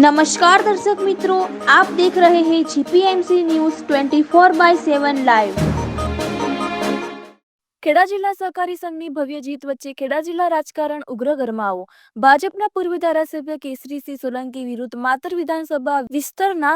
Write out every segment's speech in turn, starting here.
નમસ્કાર દર્શક મિત્રો આપ દેખ રહે હે GPMC news 24 by 7 live Kheda જિલ્લા સહકારી સંઘની ભવ્ય જીત વચ્ચે ખેડા જિલ્લા રાજકારણ ઉગ્ર ગરમાવો. ભાજપના પૂર્વ ધારાસભ્ય કેસરીસિંહ સોલંકી વિરુદ્ધ માતર વિધાનસભા વિસ્તારના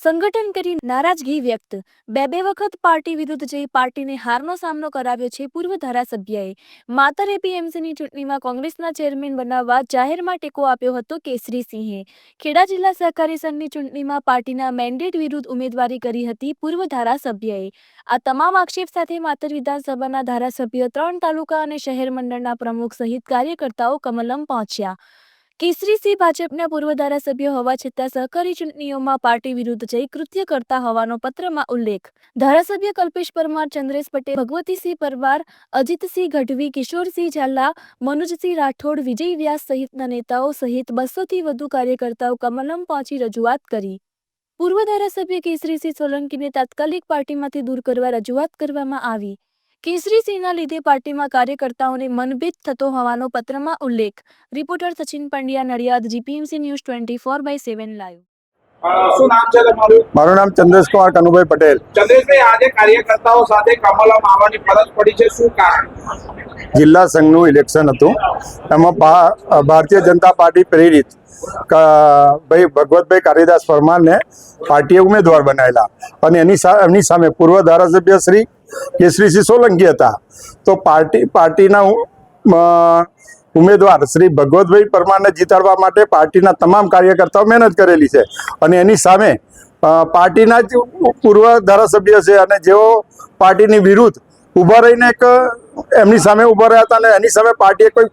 સંગઠન કરી નારાજગી વ્યક્ત. બે બે વખત પાર્ટી વિરુદ્ધ જઈ પાર્ટીને હારનો સામનો કરાવ્યો છે પૂર્વ ધારાસભ્યએ. માતર એપીએમસીની ચૂંટણીમાં કોંગ્રેસના ચેરમેન બનાવવા જાહેરમાં ટેકો આપ્યો હતો કેસરીસિંહે ખેડા જિલ્લા સહકારી સંઘની ચૂંટણીમાં પાર્ટીના મેન્ડેટ વિરુદ્ધ ઉમેદવારી કરી હતી પૂર્વ ધારાસભ્યએ. આ તમામ આક્ષેપ સાથે માતર વિધાનસભાના ધારાસભ્ય ત્રણ તાલુકા અને શહેર મંડળના પ્રમુખ સહિત કાર્યકર્તાઓ કમલમ પહોંચ્યા. કેસરીસિંહ ભાજપના પૂર્વ ધારાસભ્ય હોવા છતાં સહકારી ચૂંટણીઓમાં પાર્ટી વિરુદ્ધ જઈ કૃત્ય કરતા હોવાનો પત્રમાં ઉલ્લેખ. ધારાસભ્ય કલ્પેશ પરમાર, ચંદ્રેશ પટેલ, ભગવતીસિંહ પરમાર, અજીતસિંહ ગઢવી, કિશોરસિંહ ઝાલા, મનોજસિંહ રાઠોડ, વિજય વ્યાસ સહિતના નેતાઓ સહિત બસોથી વધુ કાર્યકર્તાઓ કમલમ પહોંચી રજૂઆત કરી. પૂર્વ ધારાસભ્ય કેસરીસિંહ સોલંકીને તાત્કાલિક પાર્ટીમાંથી દૂર કરવા રજૂઆત કરવામાં આવી. કેસરીસિંહના લીધે પાર્ટીમાં કાર્યકર્તાઓને મનભેદ થતો હોવાનો પત્રમાં ઉલ્લેખ. Reporter Sachin Pandya Nadiad GPMC news twenty four by seven live. મારું નામ ચંદ્રેશ તમારું? મારું નામ ચંદ્રેશકુમાર કનુભાઈ પટેલ. ચંદ્રેશભાઈ આજે કાર્યકર્તાઓ સાથે કમલમ આવવાની ફરજ પડી છે. શું કારણ? જિલ્લા સંઘનું ઇલેક્શન હતું. એમાં ભારતીય જનતા પાર્ટી પ્રેરિત ભાઈ ભગવતભાઈ કાલિદાસ પરમારને પાર્ટીએ ઉમેદવાર બનાવેલા. અને એની એમની સામે પૂર્વ ધારાસભ્ય શ્રી કેસરીસિંહ સોલંકી હતા. તો પાર્ટી, પાર્ટીના ઉમેદવાર શ્રી ભગવતભાઈ પરમારને જીતાડવા માટે પાર્ટીના તમામ કાર્યકર્તાઓ મહેનત કરેલી છે. અને એની સામે પાર્ટીના જ પૂર્વ ધારાસભ્ય છે અને જેઓ પાર્ટીની વિરુદ્ધ ઊભા રહીને એક, એમની સામે ઊભા રહ્યા હતા અને એની સામે પાર્ટીએ કોઈ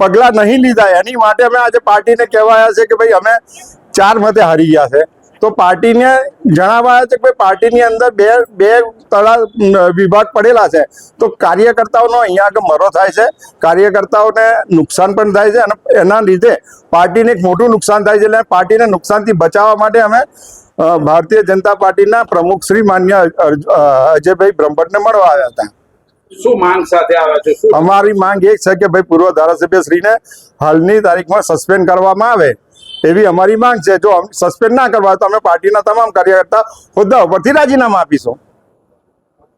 પગલાં નહીં લીધા. એની માટે અમે આજે પાર્ટીને કહેવાયા છે કે ભાઈ અમે ચાર મતે હારી ગયા છે. તો પાર્ટીને જણાવાયા છે કે ભાઈ પાર્ટીની અંદર બે બે તળા વિભાગ પડેલા છે. તો કાર્યકર્તાઓનો અહીંયા આગળ મરો થાય છે. કાર્યકર્તાઓને નુકસાન પણ થાય છે અને એના લીધે પાર્ટીને એક મોટું નુકસાન થાય છે એટલે પાર્ટીને નુકસાનથી બચાવવા માટે અમે ભારતીય જનતા પાર્ટીના પ્રમુખ શ્રી માન્ય અજયભાઈ બ્રહ્મભટ્ટને મળવા આવ્યા હતા. શું માંગ સાથે આવ્યા છે? અમારી માંગ એ છે કે ભાઈ પૂર્વ ધારાસભ્ય શ્રીને હાલની તારીખમાં સસ્પેન્ડ કરવામાં આવે. એવી અમારી માંગ છે. જો સસ્પેન્ડ ના કરવા તો અમે પાર્ટીના તમામ કાર્યકર્તા હોદ્દા ઉપરથી રાજીનામા આપીશું.